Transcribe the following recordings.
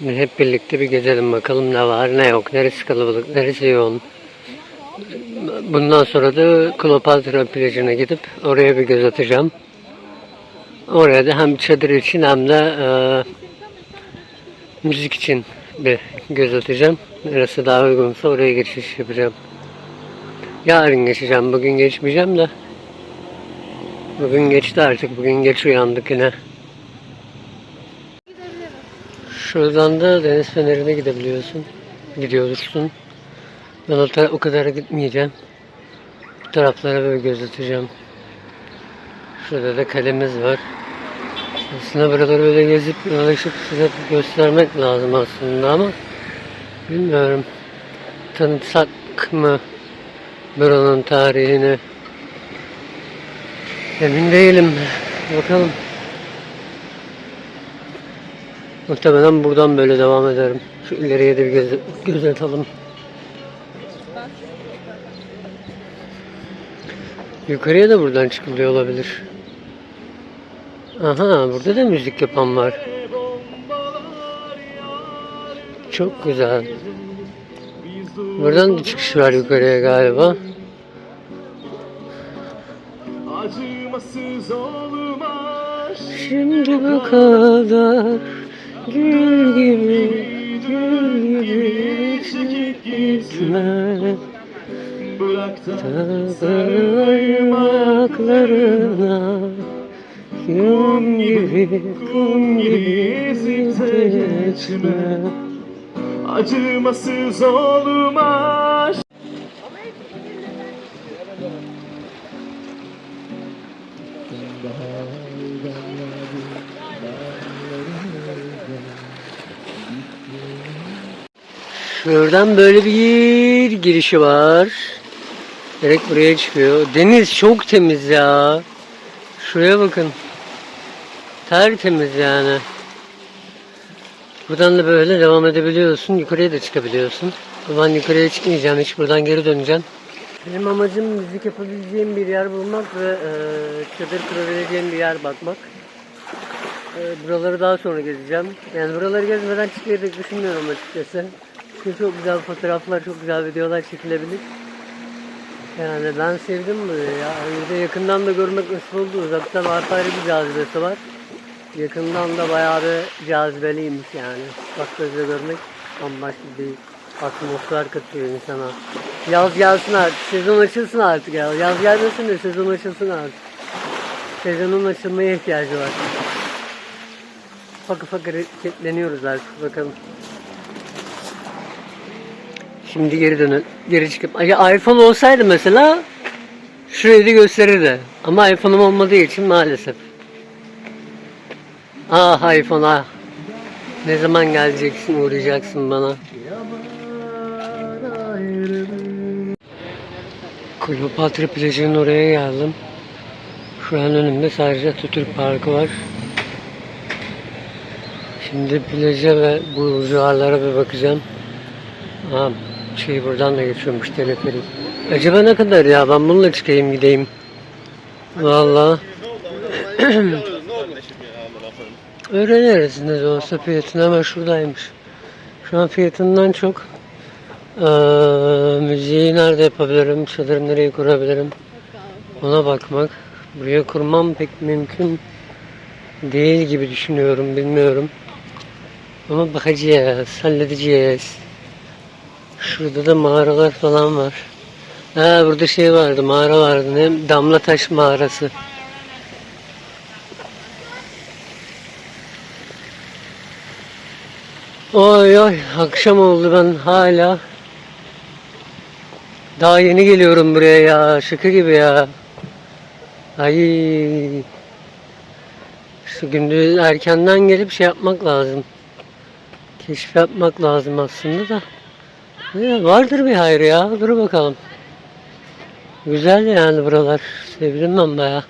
Şimdi hep birlikte bir gezelim bakalım ne var ne yok. Neresi kalabalık, neresi yoğun. Bundan sonra da Kleopatra plajına gidip oraya bir göz atacağım. Oraya da hem çadır için hem de e, müzik için bir göz atacağım. Neresi daha uygunsa oraya geçiş yapacağım. Yarın geçeceğim. Bugün geçmeyeceğim de. Bugün geçti artık. Bugün geç uyandık yine. Şuradan da deniz fenerine gidebiliyorsun. Gidiyorsun. Ben o, o kadar gitmeyeceğim. Bu taraflara böyle göz atacağım. Şurada da kalemiz var. Aslında buraları böyle gezip dolaşıp size göstermek lazım aslında ama bilmiyorum. Tanıtsak mı buranın tarihini? Emin değilim. Bakalım. Muhtemelen buradan böyle devam ederim. Şu ileriye de bir göz, göz atalım. Yukarıya da buradan çıkılıyor olabilir. Aha burada da müzik yapan var. Çok güzel. Buradan da çıkış var yukarıya galiba. Şimdi bu kadar gül gibi gül gibi çekip gitme Parmaklarına Kum gibi kum gibi ezip de geçme Acımasız olmaz Şuradan böyle bir girişi var. Direkt buraya çıkıyor. Deniz çok temiz ya. Şuraya bakın. Tertemiz yani. Buradan da böyle devam edebiliyorsun. Yukarıya da çıkabiliyorsun. Ben yukarıya çıkmayacağım. Hiç buradan geri döneceğim. Benim amacım müzik yapabileceğim bir yer bulmak ve e, çadır kurabileceğim bir yer bakmak. E, buraları daha sonra gezeceğim. Yani buraları gezmeden çıkmayı pek düşünmüyorum açıkçası. Çünkü çok güzel fotoğraflar, çok güzel videolar çekilebilir. Yani ben sevdim burayı ya. Bir yakından da görmek nasip oldu. Uzaktan ayrı bir cazibesi var. Yakından da bayağı bir cazibeliymiş yani. Bak gözle görmek bambaşka bir atmosfer katıyor insana. Yaz gelsin artık, sezon açılsın artık ya. Yaz gelmesin de sezon açılsın artık. Sezonun açılmaya ihtiyacı var. Ufak ufak hareketleniyoruz artık bakalım. Şimdi geri dönün. Geri çıkıp. Ya iPhone olsaydı mesela şurayı da gösterirdi. Ama iPhone'um olmadığı için maalesef. Ah iPhone ah. Ne zaman geleceksin uğrayacaksın bana. Kleopatra plajının oraya geldim. Şu an önümde sadece Atatürk Parkı var. Şimdi plaja ve bu civarlara bir bakacağım. Aa, şey buradan da geçiyormuş teleferik. Acaba ne kadar ya? Ben bununla çıkayım gideyim. Vallahi. Öğreniriz ne olsa fiyatını ama şuradaymış. Şu an fiyatından çok eee, müziği nerede yapabilirim, çadırı nereye kurabilirim ona bakmak. Buraya kurmam pek mümkün değil gibi düşünüyorum, bilmiyorum. Ama bakacağız, halledeceğiz. Şurada da mağaralar falan var. Ha burada şey vardı, mağara vardı. Ne? Damla taş mağarası. Oy oy akşam oldu ben hala daha yeni geliyorum buraya ya şaka gibi ya. Ay şu gündüz erkenden gelip şey yapmak lazım. Keşif yapmak lazım aslında da. Ya vardır bir hayır ya. Dur bakalım. Güzel yani buralar. Sevdim ben baya.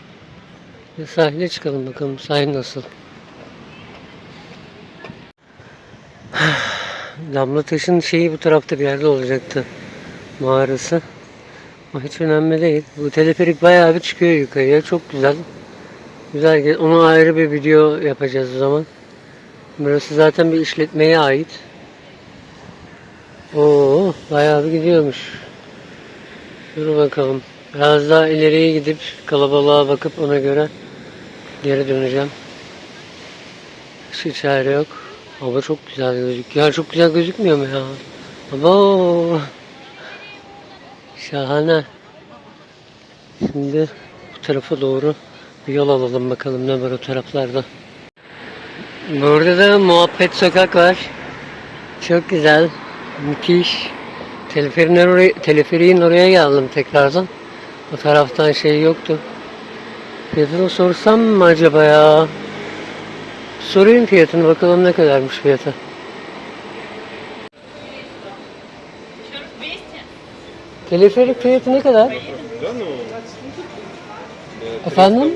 Bir sahile çıkalım bakalım. Sahil nasıl? Damla taşın şeyi bu tarafta bir yerde olacaktı. Mağarası. Ama hiç önemli değil. Bu teleferik bayağı bir çıkıyor yukarıya. Çok güzel. Güzel. Onu ayrı bir video yapacağız o zaman. Burası zaten bir işletmeye ait. Oo, bayağı bir gidiyormuş. Dur bakalım. Biraz daha ileriye gidip kalabalığa bakıp ona göre geri döneceğim. Hiç içeride yok. Hava çok güzel gözüküyor. Ya çok güzel gözükmüyor mu ya? Abo. Şahane. Şimdi bu tarafa doğru bir yol alalım bakalım ne var o taraflarda. Burada da muhabbet sokak var. Çok güzel. Müthiş. Teleferiğin oraya, teleferiğin oraya geldim tekrardan. O taraftan şey yoktu. Fiyatını sorsam mı acaba ya? Sorayım fiyatını bakalım ne kadarmış fiyatı. Teleferik fiyatı ne kadar? Efendim?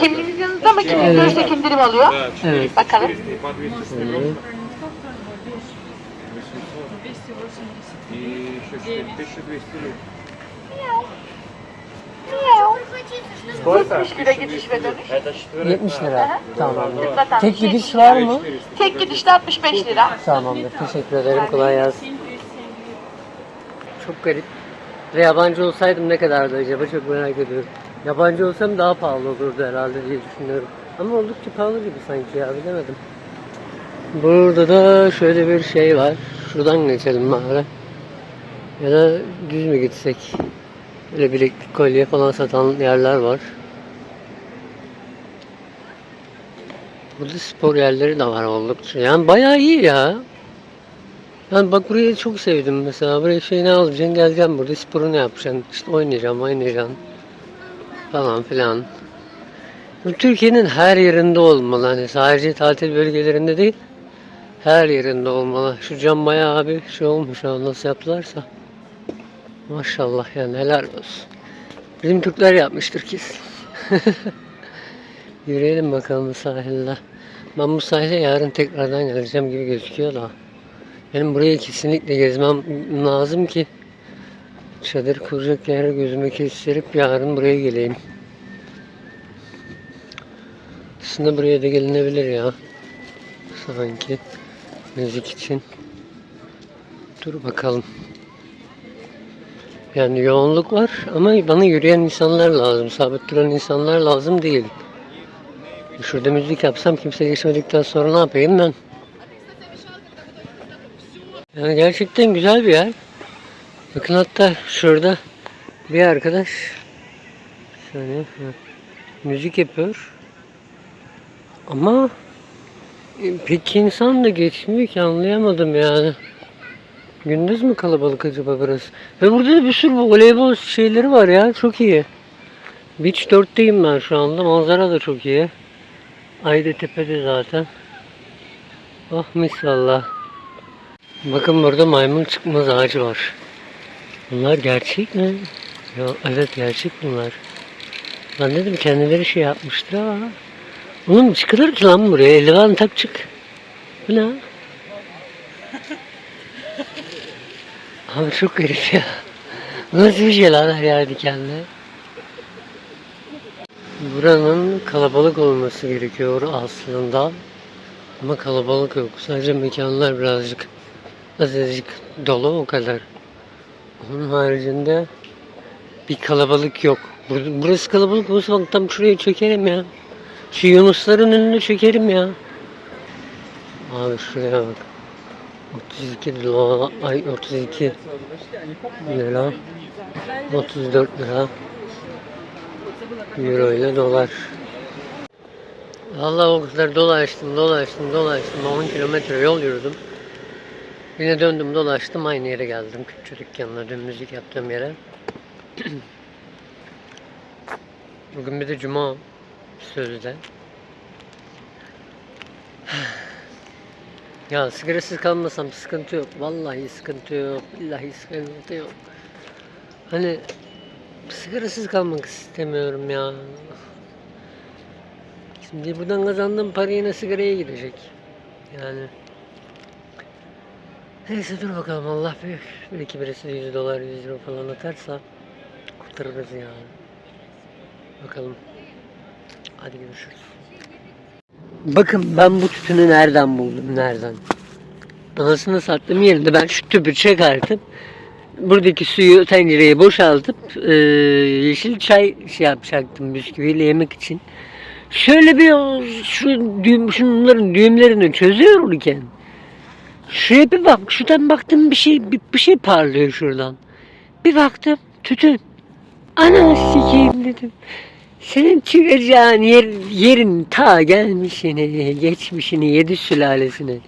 Kimliğiniz yanınızda mı? Kimliğiniz görürsek indirim alıyor. Evet. Bakalım. Evet. Miyav. 70 lira gidiş ve dönüş. 70 lira. Tamamdır. Zaten Tek şey- gidiş var mı? Tek gidişte 65 lira. Tamamdır. Teşekkür ederim. Kolay gelsin. Çok garip. Ve yabancı olsaydım ne kadardı acaba çok merak ediyorum. Yabancı olsam daha pahalı olurdu herhalde diye düşünüyorum. Ama oldukça pahalı gibi sanki ya bilemedim. Burada da şöyle bir şey var. Şuradan geçelim bari. Ya da düz mü gitsek? Böyle bileklik kolye falan satan yerler var. Burada spor yerleri de var oldukça. Yani bayağı iyi ya. Yani bak burayı çok sevdim mesela. Buraya şey ne alacaksın geleceğim burada sporunu yapacaksın. İşte oynayacağım oynayacaksın. Falan filan. Bu Türkiye'nin her yerinde olmalı. Hani sadece tatil bölgelerinde değil. Her yerinde olmalı. Şu cam bayağı bir şey olmuş nasıl yaptılarsa. Maşallah yani helal olsun. Bizim Türkler yapmıştır kesin. Yürüyelim bakalım sahilde. Ben bu sahile yarın tekrardan geleceğim gibi gözüküyor da. Benim burayı kesinlikle gezmem lazım ki çadır kuracak yere gözüme kestirip yarın buraya geleyim. Aslında buraya da gelinebilir ya. Sanki müzik için. Dur bakalım. Yani yoğunluk var ama bana yürüyen insanlar lazım. Sabit duran insanlar lazım değil. Şurada müzik yapsam kimse geçmedikten sonra ne yapayım ben? Yani gerçekten güzel bir yer. Bakın hatta şurada bir arkadaş şöyle müzik yapıyor. Ama e, pek insan da geçmiyor ki anlayamadım yani. Gündüz mü kalabalık acaba burası? Ve burada da bir sürü voleybol şeyleri var ya çok iyi. Beach 4'teyim ben şu anda. Manzara da çok iyi. Ay da tepede zaten. Oh mis valla. Bakın burada maymun çıkmaz ağacı var. Bunlar gerçek mi? Ya, evet gerçek bunlar. Ben dedim kendileri şey yapmıştır ama. Oğlum çıkılır ki lan buraya. Eldiven tak çık. Bu ne? Abi çok garip ya. Nasıl bir şey lan her yer dikenli? Buranın kalabalık olması gerekiyor aslında. Ama kalabalık yok. Sadece mekanlar birazcık azıcık dolu o kadar. Onun haricinde bir kalabalık yok. Bur- Burası kalabalık olsa bak tam şuraya çökerim ya. Şu Yunusların önüne çökerim ya. Abi şuraya bak. 32 lira, ay 32 lira, 34 lira, euro ile dolar. Vallahi o kadar dolaştım, dolaştım, dolaştım. 10 kilometre yol yürüdüm. Yine döndüm, dolaştım, aynı yere geldim. Küçük dükkanına, dün müzik yaptığım yere. Bugün bir de cuma sözde. Ya sigarasız kalmasam sıkıntı yok. Vallahi sıkıntı yok. Billahi sıkıntı yok. Hani sigarasız kalmak istemiyorum ya. Şimdi buradan kazandığım para yine sigaraya gidecek. Yani. Neyse dur bakalım Allah büyük. Belki birisi 100 dolar 100 euro falan atarsa attırırız ya. Bakalım. Hadi görüşürüz. Bakın ben bu tütünü nereden buldum nereden? Anasını sattığım yerinde ben şu tüpü çıkartıp buradaki suyu tencereye boşaltıp e, yeşil çay şey yapacaktım bisküviyle yemek için. Şöyle bir şu düğüm, şunların düğümlerini çözüyorken şuraya bir bak şuradan baktım bir şey bir, bir şey parlıyor şuradan. Bir baktım tütün. Ana sikeyim dedim. Senin çıkacağın yer, yerin ta gelmişini, geçmişini, yedi sülalesini.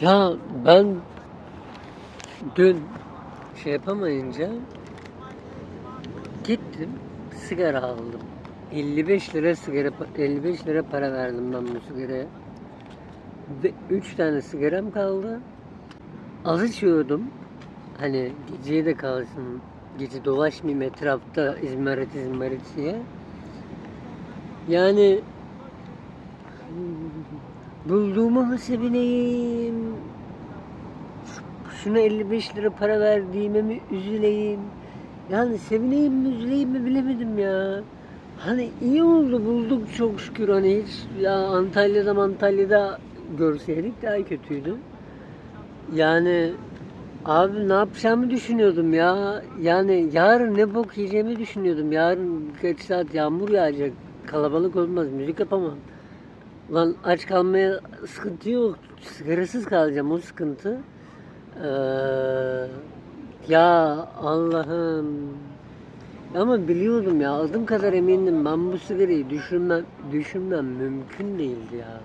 Ya ben dün şey yapamayınca gittim sigara aldım. 55 lira sigara 55 lira para verdim ben bu sigaraya. Ve 3 tane sigaram kaldı. Az içiyordum. Hani geceye de kalsın. Gece dolaşmayayım etrafta izmarit izmarit diye. Yani bulduğuma mı sevineyim? Şuna 55 lira para verdiğime mi üzüleyim? Yani sevineyim mi üzüleyim mi bilemedim ya. Hani iyi oldu bulduk çok şükür hani hiç ya Antalya'da Antalya'da görseydik daha kötüydü. Yani abi ne yapacağımı düşünüyordum ya. Yani yarın ne bok yiyeceğimi düşünüyordum. Yarın birkaç saat yağmur yağacak. Kalabalık olmaz. Müzik yapamam. Lan aç kalmaya sıkıntı yok. Sigarasız kalacağım o sıkıntı. Ee, ya Allah'ım. Ama biliyordum ya adım kadar emindim ben bu sigarayı düşürmem, düşürmem mümkün değildi ya.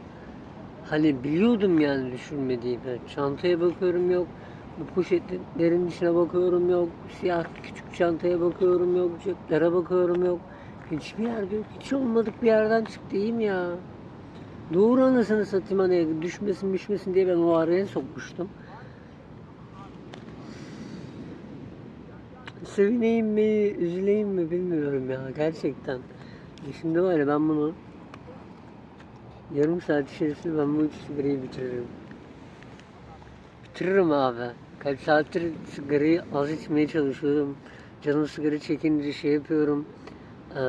Hani biliyordum yani düşürmediğimi. Çantaya bakıyorum yok. Bu poşetlerin içine bakıyorum yok. Siyah küçük çantaya bakıyorum yok. Ceplere bakıyorum yok. Hiçbir yerde yok. Hiç olmadık bir yerden çıktı iyi mi ya? Doğru anasını satayım hani düşmesin düşmesin diye ben o araya sokmuştum. Sevineyim mi, üzüleyim mi bilmiyorum ya gerçekten. Şimdi var ya ben bunu yarım saat içerisinde ben bu üç sigarayı bitiririm. Bitiririm abi. Kaç saattir sigarayı az içmeye çalışıyorum. Canım sigara çekince şey yapıyorum. Ee,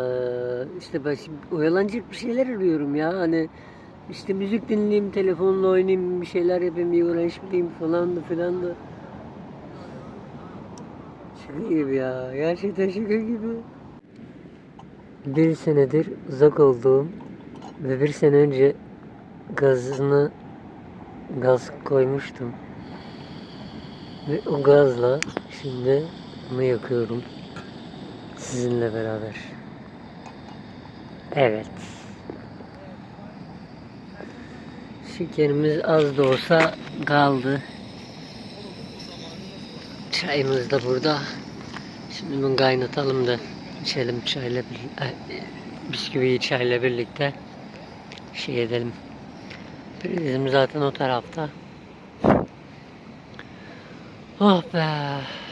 işte baş, oyalanacak bir şeyler arıyorum ya. Hani işte müzik dinleyeyim, telefonla oynayayım, bir şeyler yapayım, bir uğraşmayayım falan da filan da. Şaka gibi ya. Gerçekten şaka gibi. Bir senedir uzak olduğum ve bir sene önce gazını gaz koymuştum. Ve o gazla şimdi onu yakıyorum. Sizinle beraber. Evet. Şekerimiz az da olsa kaldı. Çayımız da burada. Şimdi bunu kaynatalım da içelim çayla bir- e, bisküviyi çayla birlikte şey edelim. Prizim zaten o tarafta. Oh be.